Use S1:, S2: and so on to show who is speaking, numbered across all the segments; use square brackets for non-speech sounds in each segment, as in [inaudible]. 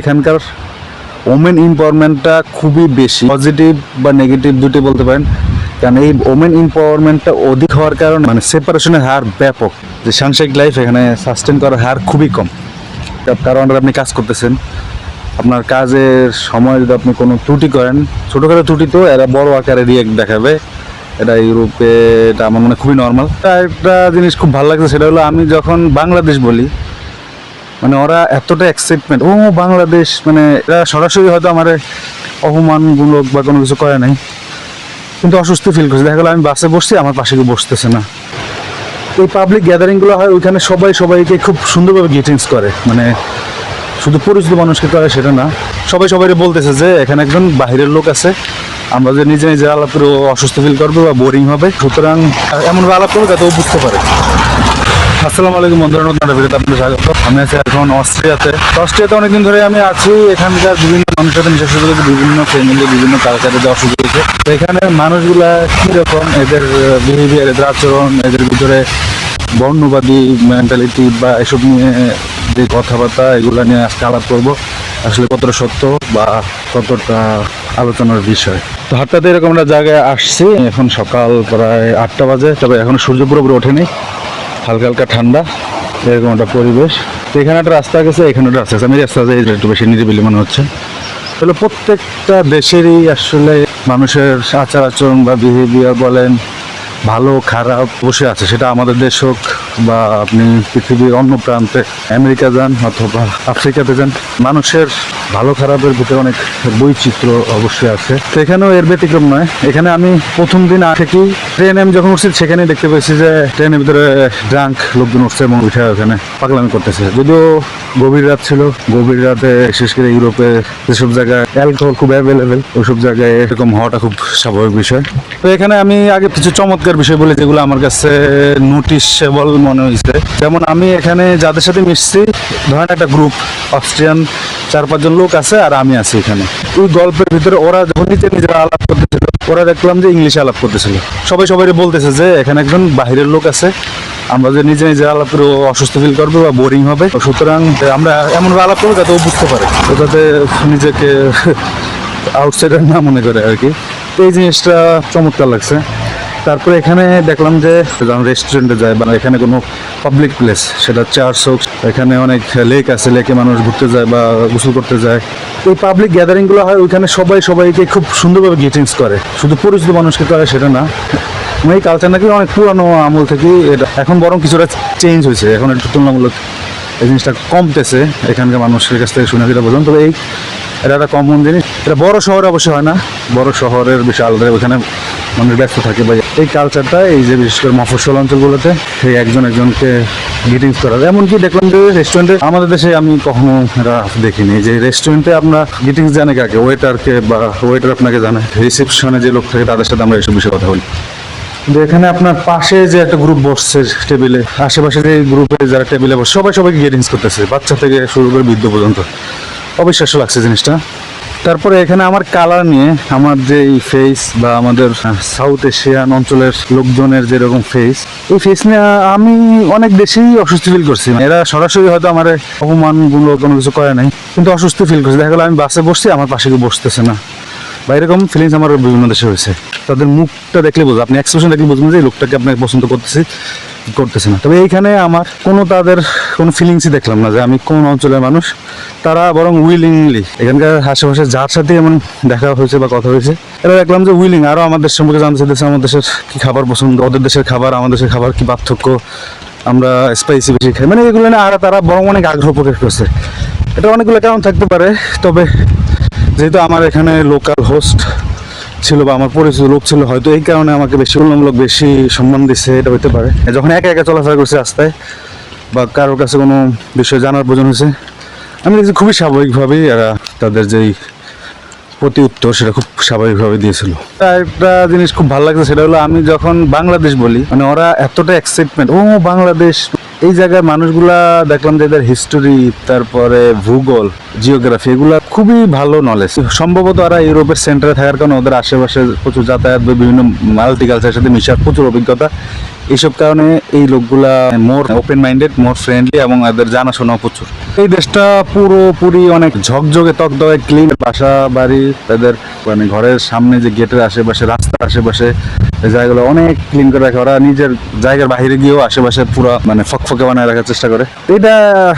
S1: এখানকার ওমেন এম্পাওয়ারমেন্টটা খুবই বেশি। পজিটিভ বা নেগেটিভ দুটি বলতে পারেন। কারণ এই ওমেন এম্পাওয়ারমেন্টটা অধিক হওয়ার কারণে মানে সেপারেশনের হার ব্যাপক। যে সাংসারিক লাইফ এখানে সাস্টেন করার হার খুবই কম। তার কারণ আপনি কাজ করতেছেন। আপনার কাজের সময় যদি আপনি কোনো ত্রুটি করেন, ছোটোখাটো ত্রুটি তো, এরা বড় আকারে রিয়েক্ট দেখাবে। এটা ইউরোপে, এটা আমার মনে খুবই নর্মাল তা একটা জিনিস খুব ভালো লাগছে, সেটা হলো আমি যখন বাংলাদেশ বলি মানে ওরা এতটা এক্সাইটমেন্ট ও বাংলাদেশ মানে এরা সরাসরি হয়তো আমার অপমানমূলক বা কোনো কিছু করে নাই। কিন্তু অসুস্থ ফিল করছে। দেখা গেলো আমি বাসে বসছি, আমার পাশে কেউ বসতেছে না। এই পাবলিক গ্যাদারিংগুলো হয়, ওইখানে সবাই সবাইকে খুব সুন্দরভাবে গ্রিটিংস করে। মানে শুধু পরিচিত মানুষকে করে সেটা না। সবাই সবাই বলতেছে যে, এখানে একজন বাইরের লোক আছে। আমরা যে নিজে নিজে আলাপ করে অসুস্থ ফিল করবে বা বোরিং হবে। সুতরাং এমনভাবে আলাপ করবে যাতে ও বুঝতে পারে। আসসালামু আলাইকুম বন্ধুরা, নতুন ভিডিওতে আপনাদের স্বাগত। আমি আছি এখন অস্ট্রিয়াতে। অস্ট্রিয়াতে অনেকদিন ধরে আমি আছি। এখানকার বিভিন্ন মানুষের সাথে মিশে শুরু বিভিন্ন ফ্যামিলি বিভিন্ন কালচারে যাওয়া শুরু তো এখানে মানুষগুলা কীরকম? এদের বিহেভিয়ার এদের আচরণ, এদের ভিতরে বর্ণবাদী মেন্টালিটি বা এসব নিয়ে যে কথাবার্তা, এগুলো নিয়ে আজকে আলাপ করব। আসলে কতটা সত্য বা কতটা আলোচনার বিষয়। তো হঠাৎ এরকম একটা জায়গায় আসছি। এখন সকাল প্রায় আটটা বাজে, তবে এখন সূর্য পুরোপুরি ওঠেনি। হালকা হালকা ঠান্ডা, এরকম একটা পরিবেশ। তো এখানে একটা রাস্তা গেছে, এখানে একটা রাস্তা আছে আমি রাস্তা যাই একটু বেশি নিরিবিলি মনে হচ্ছে। তাহলে প্রত্যেকটা দেশেরই আসলে মানুষের আচার আচরণ বা বিহেভিয়ার বলেন, ভালো খারাপ বসে আছে, সেটা আমাদের দেশ হোক বা আপনি পৃথিবীর অন্য প্রান্তে আমেরিকা যান অথবা আফ্রিকাতে যান, মানুষের ভালো খারাপের ভিতরে অনেক বৈচিত্র্য অবশ্যই আছে। তো এখানেও এর ব্যতিক্রম নয়। এখানে আমি প্রথম দিন থেকেই ট্রেনে আমি যখন উঠছি সেখানেই দেখতে পেয়েছি যে ট্রেনের ভিতরে ড্রাঙ্ক লোকজন উঠছে এবং উঠে ওখানে পাগলামি করতেছে। যদিও গভীর রাত ছিল, গভীর রাতে বিশেষ করে ইউরোপে যেসব জায়গায় অ্যালকোহল খুব অ্যাভেলেবেল ওইসব জায়গায় এরকম হওয়াটা খুব স্বাভাবিক বিষয়। তো এখানে আমি আগে কিছু চমৎকার বিষয় বলি, যেগুলো আমার কাছে নোটিসেবল মনে হয়েছে যেমন আমি এখানে যাদের সাথে মিশছি, ধরেন একটা গ্রুপ অস্ট্রিয়ান চার পাঁচজন লোক আছে আর আমি আছি এখানে। ওই গল্পের ভিতরে ওরা যখন নিজে নিজেরা আলাপ করতেছিল, ওরা দেখলাম যে ইংলিশে আলাপ করতেছিল। সবাই সবাই বলতেছে যে, এখানে একজন বাইরের লোক আছে। আমরা যে নিজে নিজে আলাপ করে অসুস্থ ফিল করবে বা বোরিং হবে। সুতরাং আমরা এমনভাবে আলাপ করব যাতে ও বুঝতে পারে। ও যাতে নিজেকে [laughs] আউটসাইডার না মনে করে আর কি। তো এই জিনিসটা চমৎকার লাগছে। তারপরে এখানে দেখলাম যে রেস্টুরেন্টে যায় বা এখানে কোনো পাবলিক প্লেস সেটা চার্চ হোক, এখানে অনেক লেক আছে লেকে মানুষ ঘুরতে যায় বা গোসল করতে যায়। এই পাবলিক গ্যাদারিংগুলো হয়, ওইখানে সবাই সবাইকে খুব সুন্দরভাবে গ্রিটিংস করে। শুধু পরিচিত মানুষকে করে, সেটা না। মানে এই কালচার নাকি অনেক পুরানো আমল থেকেই এটা। এখন বরং কিছুটা চেঞ্জ হয়েছে। এখন একটু তুলনামূলক এই জিনিসটা কমতেছে এখানকার মানুষের কাছ থেকে শুনে যেটা বোঝেন তবে এই, এটা একটা কমন জিনিস। এটা বড় শহরে অবশ্যই হয় না। বড় শহরের বিষয় আলাদা ওখানে মানুষ ব্যস্ত থাকে বা এই কালচারটা এই যে বিশেষ করে মফস্বল অঞ্চলগুলোতে, সেই একজন একজনকে গ্রিটিংস করা। এমনকি দেখলাম যে রেস্টুরেন্টে আমাদের দেশে আমি কখনো দেখিনি। যে রেস্টুরেন্টে আপনার গ্রিটিংস জানে কাকে? ওয়েটারকে বা ওয়েটার আপনাকে জানে। রিসেপশনে যে লোক থাকে, তাদের সাথে আমরা এসব বিষয়ে কথা বলি। কিন্তু এখানে আপনার পাশে যে একটা গ্রুপ বসছে টেবিলে আশেপাশে যে গ্রুপে যারা টেবিলে বসে, সবাই সবাইকে গ্রিটিংস করতেছে, বাচ্চা থেকে শুরু করে বৃদ্ধ পর্যন্ত। অবিশ্বাস্য লাগছে জিনিসটা। তারপরে এখানে আমার কালার নিয়ে আমার যে ফেস বা আমাদের সাউথ এশিয়ান অঞ্চলের লোকজনের যেরকম ফেস এই ফেস নিয়ে আমি অনেক দেশেই অসুস্থ ফিল করছি। এরা সরাসরি হয়তো আমার অপমানগুলো কোনো কিছু করে নাই, কিন্তু অসুস্থ ফিল করছি। দেখা গেলো আমি বাসে বসছি, আমার পাশে কেউ বসতেছে না। বা এরকম ফিলিংস আমার বিভিন্ন দেশে হয়েছে। তাদের মুখটা দেখলে বোঝা, আপনি এক্সপ্রেশন দেখলে বুঝবেন যে এই লোকটাকে আপনাকে পছন্দ করতেছি, করতেছে না। তবে এইখানে আমার কোনো তাদের কোনো ফিলিংসই দেখলাম না যে আমি কোন অঞ্চলের মানুষ, তারা বরং উইলিংলি এখানকার আশেপাশে যার সাথে এমন দেখা হয়েছে বা কথা হয়েছে, এরা দেখলাম যে উইলিং আরও আমাদের সম্পর্কে জানতে চাইতেছে আমাদের দেশের কী খাবার পছন্দ, ওদের দেশের খাবার, আমাদের দেশের খাবার কী পার্থক্য, আমরা স্পাইসি বেশি খাই। মানে এগুলো নিয়ে আর তারা বরং অনেক আগ্রহ প্রকাশ করছে। এটা অনেকগুলো কেমন থাকতে পারে, তবে যেহেতু আমার এখানে লোকাল হোস্ট ছিল বা আমার পরিচিত লোক ছিল, হয়তো এই কারণে আমাকে বেশি তুলনামূলক বেশি সম্মান দিচ্ছে এটা হতে পারে। যখন একা একা চলাফেরা করছে রাস্তায় বা কারোর কাছে কোনো বিষয় জানার প্রয়োজন হয়েছে, আমি দেখছি খুবই স্বাভাবিকভাবেই এরা তাদের যেই প্রতি উত্তর সেটা খুব স্বাভাবিকভাবে দিয়েছিল। একটা জিনিস খুব ভালো লাগছে, সেটা হলো আমি যখন বাংলাদেশ বলি মানে ওরা এতটা এক্সাইটমেন্ট ও বাংলাদেশ এই জায়গার মানুষগুলা দেখলাম যে এদের হিস্টোরি তারপরে ভূগোল জিওগ্রাফি এগুলা খুবই ভালো নলেজ সম্ভবত ওরা ইউরোপের সেন্টারে থাকার কারণে ওদের আশেপাশে প্রচুর যাতায়াত বা বিভিন্ন মাল্টিকালচারের সাথে মিশার প্রচুর অভিজ্ঞতা। এইসব কারণে এই লোকগুলা more open minded more friendly এবং এদের জানাশোনাও প্রচুর। এই দেশটা পুরোপুরি অনেক ঝকঝকে, তকদকে ক্লিন বাসা বাড়ি তাদের মানে ঘরের সামনে যে গেটের আশেপাশে, রাস্তার আশেপাশে এই জায়গাগুলো অনেক ক্লিন করে রাখে। ওরা নিজের জায়গার বাইরে গিয়েও আশেপাশে পুরো মানে ফকফকে বানায় রাখার চেষ্টা করে। এটা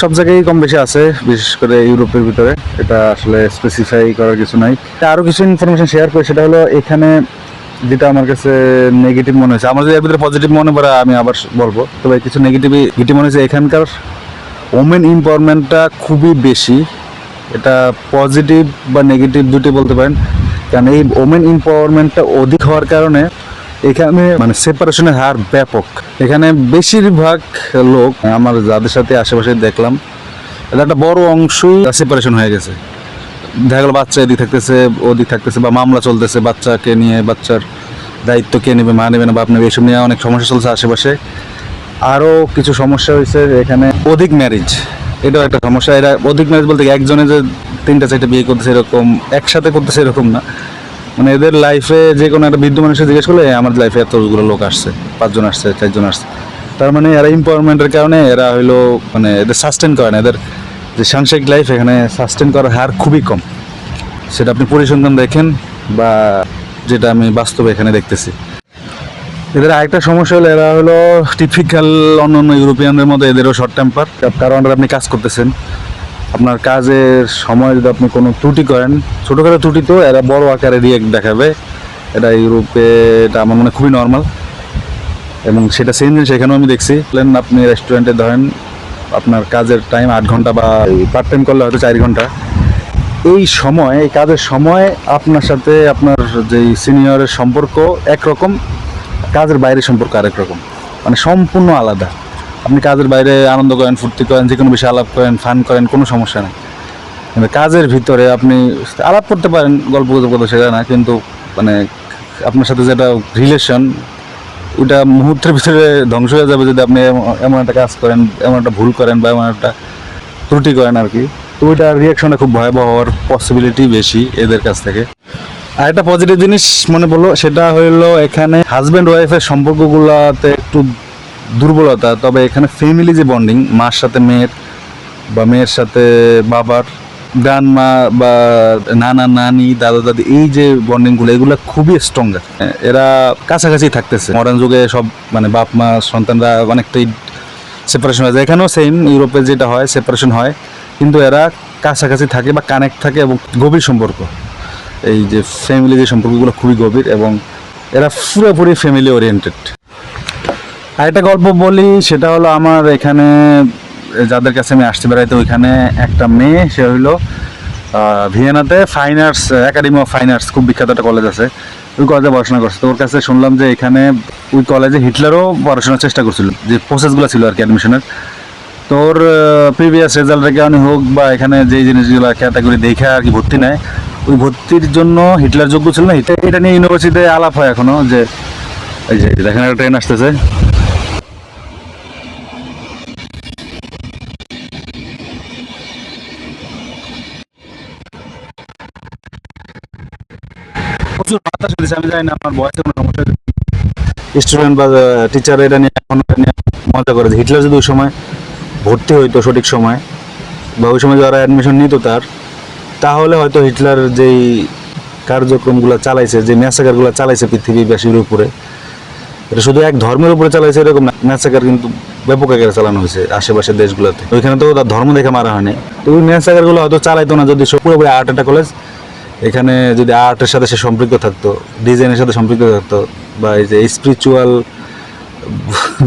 S1: সব জায়গায় কম বেশি আছে, বিশেষ করে ইউরোপের ভিতরে। এটা আসলে স্পেসিফাই করার কিছু নাই। তা আরও কিছু ইনফরমেশন শেয়ার করি, সেটা হলো এখানে যেটা আমার কাছে নেগেটিভ মনে হয়েছে। আমার যদি এর ভিতরে পজিটিভ মনে পড়ে, আমি আবার বলব। তবে কিছু নেগেটিভই নেগেটিভ মনে হয়েছে। এখানকার ওমেন এম্পাওয়ারমেন্টটা খুবই বেশি। এটা পজিটিভ বা নেগেটিভ দুটি বলতে পারেন। কারণ এই ওমেন এম্পাওয়ারমেন্টটা অধিক হওয়ার কারণে এখানে মানে সেপারেশনের হার ব্যাপক। এখানে বেশিরভাগ লোক আমার যাদের সাথে আশেপাশে দেখলাম এটা একটা বড় অংশই সেপারেশন হয়ে গেছে। দেখা গেলো বাচ্চা এদিক থাকতেছে ওদিক থাকতেছে বা মামলা চলতেছে বাচ্চাকে নিয়ে বাচ্চার দায়িত্ব কে নেবে মা নেবে না বাপ নেবে এসব নিয়ে অনেক সমস্যা চলছে আশেপাশে। আরও কিছু সমস্যা হয়েছে এখানে অধিক ম্যারেজ এটাও একটা সমস্যা। এটা অধিক ম্যারেজ বলতে একজনে যে তিনটা চারটা বিয়ে করতেছে এরকম একসাথে করতেছে এরকম না। মানে এদের লাইফে যে কোনো একটা বৃদ্ধ মানুষের জিজ্ঞেস করলে, আমার লাইফে এতগুলো লোক আসছে, পাঁচজন আসছে, চারজন আসছে। তার মানে এরা এম্পাওয়ারমেন্টের কারণে এরা হইল মানে এদের সাস্টেন করে না। এদের যে সাংসারিক লাইফ এখানে সাস্টেন করার হার খুবই কম। সেটা আপনি পরিসংখ্যান দেখেন বা যেটা আমি বাস্তবে এখানে দেখতেছি। এদের আরেকটা সমস্যা হলো, এরা হলো টিপিক্যাল অন্য ইউরোপিয়ানদের মধ্যে এদেরও শর্ট টেম্পার কারণ আপনি কাজ করতেছেন। আপনার কাজের সময় যদি আপনি কোনো ত্রুটি করেন, ছোটোখাটো ত্রুটি তো, এরা বড় আকারে রিয়েক্ট দেখাবে। এটা ইউরোপে, এটা আমার মনে খুবই নর্মাল এবং সেটা সেম জিনিস এখানেও আমি দেখছি। প্লেন আপনি রেস্টুরেন্টে ধরেন, আপনার কাজের টাইম আট ঘণ্টা বা পার্ট টাইম করলে হয়তো চার ঘণ্টা। এই সময়, এই কাজের সময় আপনার সাথে আপনার যেই সিনিয়রের সম্পর্ক একরকম, কাজের বাইরে সম্পর্ক আরেক রকম মানে সম্পূর্ণ আলাদা। আপনি কাজের বাইরে আনন্দ করেন, ফুর্তি করেন যে কোনো বিষয়ে আলাপ করেন, ফান করেন, কোনো সমস্যা নেই। কিন্তু কাজের ভিতরে আপনি আলাপ করতে পারেন, গল্প গুজব কথা সেটা না, কিন্তু মানে আপনার সাথে যেটা রিলেশন ওটা মুহূর্তের ভিতরে ধ্বংস হয়ে যাবে যদি আপনি এমন- একটা কাজ করেন, এমন একটা ভুল করেন বা এমন একটা ত্রুটি করেন আর কি, তো ওইটার রিয়াকশনটা খুব ভয়াবহ হওয়ার পসিবিলিটি বেশি এদের কাছ থেকে। আর একটা পজিটিভ জিনিস মনে পড়ল, সেটা হইল এখানে হাজব্যান্ড ওয়াইফের সম্পর্কগুলোতে একটু দুর্বলতা, তবে এখানে ফ্যামিলি যে বন্ডিং মার সাথে মেয়ের বা মেয়ের সাথে বাবার গ্রান মা বা নানা, নানি, দাদা, দাদি, এই যে বন্ডিংগুলো এগুলো খুবই স্ট্রঙ্গার এরা। কাছাকাছি থাকতেছে। মডার্ন যুগে সব মানে বাপ, মা, সন্তানরা অনেকটাই সেপারেশন হয়ে যায়। এখানেও সেম ইউরোপে যেটা হয় সেপারেশন হয়, কিন্তু এরা কাছাকাছি থাকে বা কানেক্ট থাকে এবং গভীর সম্পর্ক। এই যে ফ্যামিলি যে সম্পর্কগুলো খুবই গভীর এবং এরা পুরোপুরি ফ্যামিলি ওরিয়েন্টেড আরেকটা গল্প বলি, সেটা হলো আমার এখানে যাদের কাছে আমি আসতে বেড়াইতে, ওইখানে একটা মেয়ে, সে হইল ভিয়েনাতে fine arts academy of fine arts খুব বিখ্যাত একটা কলেজ আছে। ওই কলেজে পড়াশোনা করছে। তো ওর কাছে শুনলাম যে এখানে ওই কলেজে হিটলারও পড়াশোনার চেষ্টা করছিল, যে প্রসেসগুলো ছিল আর কি অ্যাডমিশনের তোর প্রিভিয়াস রেজাল্টের কারণে হোক বা এখানে যে জিনিসগুলো ক্যাটাগরি দেখে আর কি ভর্তি নেয়, ওই ভর্তির জন্য হিটলার যোগ্য ছিল না। এটা নিয়ে ইউনিভার্সিটিতে আলাপ হয় এখনও যে, এই যে, দেখেন একটা ট্রেন আসতেছে। প্রচুর বাতাস আমি জানি না, আমার বয়সে কোনো সমস্যা স্টুডেন্ট বা টিচার এটা নিয়ে এখন মজা করে হিটলার যদি ওই সময় ভর্তি হইতো সঠিক সময়, বা ওই সময় যারা অ্যাডমিশন নিত তার, তাহলে হয়তো হিটলার যেই কার্যক্রমগুলো চালাইছে, যে ম্যাসাকারগুলো চালাইছে পৃথিবীবাসীর উপরে, এটা শুধু এক ধর্মের উপরে চালাইছে এরকম ম্যাসাকার কিন্তু ব্যাপক আকারে চালানো হয়েছে আশেপাশের দেশগুলোতে। ওইখানে তো তার ধর্ম দেখে মারা হয়নি। তো ওই ম্যাসাকারগুলো হয়তো চালাইতো না, যদি পুরোপুরি আর্ট একটা কলেজ এখানে যদি আর্টের সাথে সে সম্পৃক্ত থাকতো ডিজাইনের সাথে সম্পৃক্ত থাকতো, বা এই যে স্পিরিচুয়াল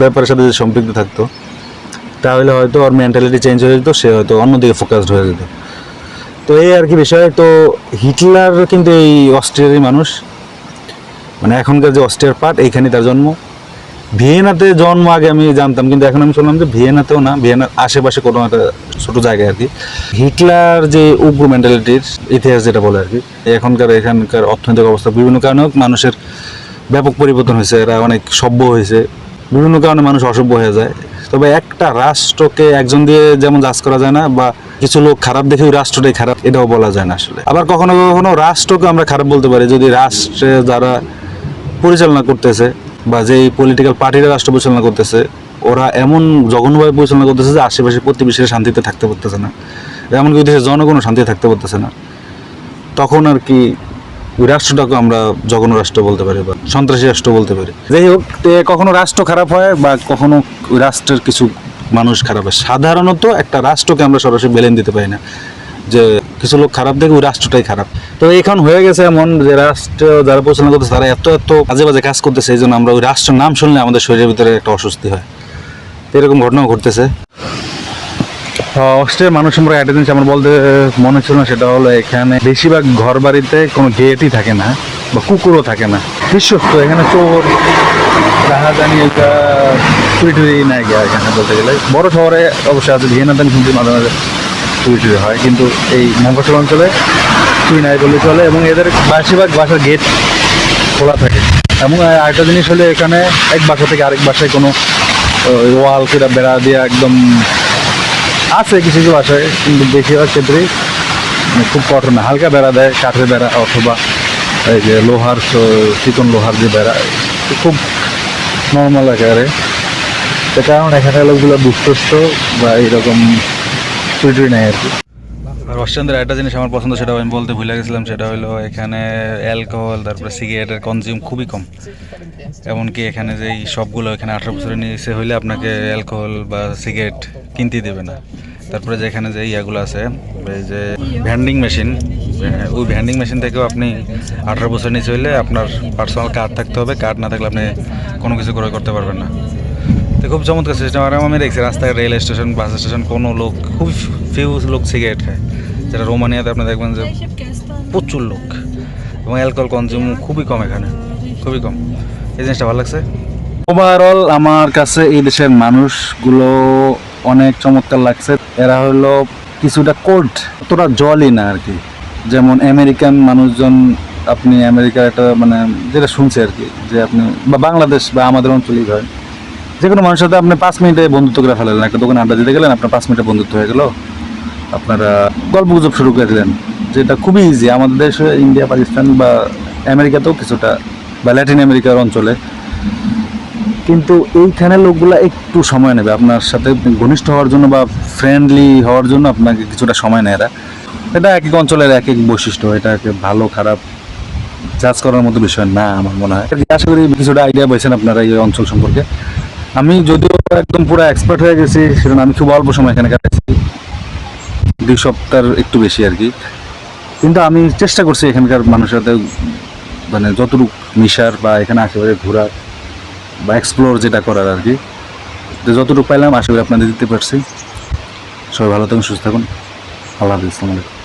S1: ব্যাপারের সাথে যদি সম্পৃক্ত থাকতো, তাহলে হয়তো ওর মেন্টালিটি চেঞ্জ হয়ে যেত, সে হয়তো অন্যদিকে ফোকাসড হয়ে যেত। তো এই আর কি বিষয়। তো হিটলার কিন্তু এই অস্ট্রিয়ারই মানুষ। মানে এখনকার যে অস্ট্রিয়ার পার্ট এইখানে তার জন্ম। ভিয়েনাতে জন্ম আগে আমি জানতাম, কিন্তু এখন আমি শুনলাম যে ভিয়েনাতেও না, ভিয়েনার আশেপাশে কোনো একটা ছোট জায়গায় আর কি। হিটলার যে উগ্র মেন্টালিটির ইতিহাস যেটা বলে আর কি, এখনকার, এখানকার অর্থনৈতিক অবস্থা বিভিন্ন কারণেও মানুষের ব্যাপক পরিবর্তন হয়েছে, এরা অনেক সভ্য হয়েছে, বিভিন্ন কারণে মানুষ অসভ্য হয়ে যায়। তবে একটা রাষ্ট্রকে একজন দিয়ে যেমন জাজ করা যায় না, বা কিছু লোক খারাপ দেখে ওই রাষ্ট্রটাই খারাপ, এটাও বলা যায় না আসলে। আবার কখনো কখনো রাষ্ট্রকে আমরা খারাপ বলতে পারি, যদি রাষ্ট্রে যারা পরিচালনা করতেছে বা যেই পলিটিক্যাল পার্টিরা রাষ্ট্র পরিচালনা করতেছে, ওরা এমন জঘন্যভাবে পরিচালনা করতেছে যে আশেপাশে প্রতিবেশীরা শান্তিতে থাকতে পারতেছে না। এমনকি ওই দেশের জনগণও শান্তিতে থাকতে পারতেছে না। তখন আর কি ওই রাষ্ট্রটাকে আমরা জঘন্য রাষ্ট্র বলতে পারি বা সন্ত্রাসী রাষ্ট্র বলতে পারি। যাই হোক কখনো রাষ্ট্র খারাপ হয় বা কখনো রাষ্ট্রের কিছু মানুষ খারাপ হয়? সাধারণত একটা রাষ্ট্রকে আমরা সরাসরি বেলেন দিতে পারি না। যে কিছু লোক খারাপ দেখে ওই রাষ্ট্রটাই খারাপ। তো এখন হয়ে গেছে এমন যে রাষ্ট্র যারা পরিচালনা করতেছে, তারা এত এত বাজে বাজে কাজ করতেছে, এই জন্য আমরা ওই রাষ্ট্রের নাম শুনলে আমাদের শরীরের ভিতরে একটা অস্বস্তি হয়। তো এরকম ঘটনাও ঘটতেছে। অস্ট্রেলিয়ার মানুষ সম্পর্কে একটা জিনিস আমার বলতে মনে ছিল না, সেটা হলো এখানে বেশিরভাগ ঘর বাড়িতে কোনো গেটই থাকে না, বা কুকুরও থাকে না। বিশ্বস্ত, এখানে চোর, রাহাজানি, এটা চুরি টুরি নাই গিয়া এখানে বলতে গেলে। বড় শহরে অবশ্যই আছে ভিয়েনাদান কিন্তু মাঝে মাঝে। চুরি হয়, কিন্তু এই মফসল অঞ্চলে চুরি নাই বললে চলে এবং এদের বেশিরভাগ বাসার গেট খোলা থাকে। এবং আরেকটা জিনিস হলে এখানে এক বাসা থেকে আরেক বাসায় কোনো ওয়াল কিরা বেড়া দিয়ে একদম আছে কিছু কিছু বাসায়, কিন্তু বেশিরভাগ ক্ষেত্রেই মানে খুব কঠোর না। হালকা বেড়া দেয়, কাঠের বেড়া অথবা এই যে লোহার স- চিকন লোহার যে বেড়া, খুব নর্মাল একেবারে। তো কারণ এখানে লোকগুলো দুষ্টস্থ বা এরকম চুরি টুরি আর কি আর একটা জিনিস আমার পছন্দ, সেটা আমি বলতে ভুলে গেছিলাম, সেটা হলো এখানে অ্যালকোহল তারপরে সিগারেটের কনজিউম খুবই কম। এমনকি এখানে যে সবগুলো এখানে আঠারো বছরের নিচে হইলে আপনাকে অ্যালকোহল বা সিগারেট কিনতেই দেবে না। তারপরে যে এখানে যে ইয়াগুলো আছে, এই যে ভ্যান্ডিং মেশিন ওই ভ্যান্ডিং মেশিন থেকেও আপনি আঠারো বছর নিচে হইলে আপনার পার্সোনাল কার্ড থাকতে হবে কার্ড না থাকলে আপনি কোনো কিছু ক্রয় করতে পারবেন না। তো খুব চমৎকার সিস্টেম। আর আমি দেখছি রাস্তায় রেল স্টেশন বাস স্টেশন কোনো লোক, খুব ফিউ লোক সিগারেট খায়। যেটা রোমানিয়াতে আপনি দেখবেন যে প্রচুর লোক। এবং অ্যালকোহল কনজিউম খুবই কম এখানে। খুবই কম। এই জিনিসটা ভালো লাগছে? ওভারঅল আমার কাছে এই দেশের মানুষগুলো অনেক চমৎকার লাগছে। এরা হলো কিছুটা কোল্ড অতটা জলই না আর কি। যেমন আমেরিকান মানুষজন, আপনি আমেরিকার একটা মানে যেটা শুনছি আর কি, যে আপনি বা বাংলাদেশ বা আমাদের অঞ্চলেই হয়। যে কোনো মানুষের সাথে আপনি পাঁচ মিনিটে বন্ধুত্ব করে ফেলালেন, একটা দোকানে আড্ডা দিতে গেলেন, আপনার পাঁচ মিনিটে বন্ধুত্ব হয়ে গেল, আপনারা গল্প গুজব শুরু করে দিলেন, যেটা খুবই ইজি আমাদের দেশে ইন্ডিয়া, পাকিস্তান বা আমেরিকাতেও কিছুটা, বা ল্যাটিন আমেরিকার অঞ্চলে। কিন্তু এইখানে লোকগুলা একটু সময় নেবে। আপনার সাথে ঘনিষ্ঠ হওয়ার জন্য বা ফ্রেন্ডলি হওয়ার জন্য আপনাকে কিছুটা সময় নেয় এরা। এটা এক এক অঞ্চলের এক এক বৈশিষ্ট্য। এটাকে ভালো, খারাপ জাজ করার মতো বিষয় না, আমার মনে হয়। আশা করি কিছুটা আইডিয়া পেয়েছেন আপনারা এই অঞ্চল সম্পর্কে। আমি যদিও একদম পুরো এক্সপার্ট হয়ে গেছি, সেজন্য আমি খুব অল্প সময় এখানে কাটাচ্ছি। দুই সপ্তাহের একটু বেশি আর কি। কিন্তু আমি চেষ্টা করছি এখানকার মানুষের সাথে মানে যতটুকু মিশার বা এখানে আশেপাশে ঘোরার বা এক্সপ্লোর যেটা করার আর কি। যতটুকু পাইলাম, আশা করি আপনাদের দিতে পারছি। সবাই ভালো থাকুন, সুস্থ থাকুন। আল্লাহ হাফিজ আলাইকুম।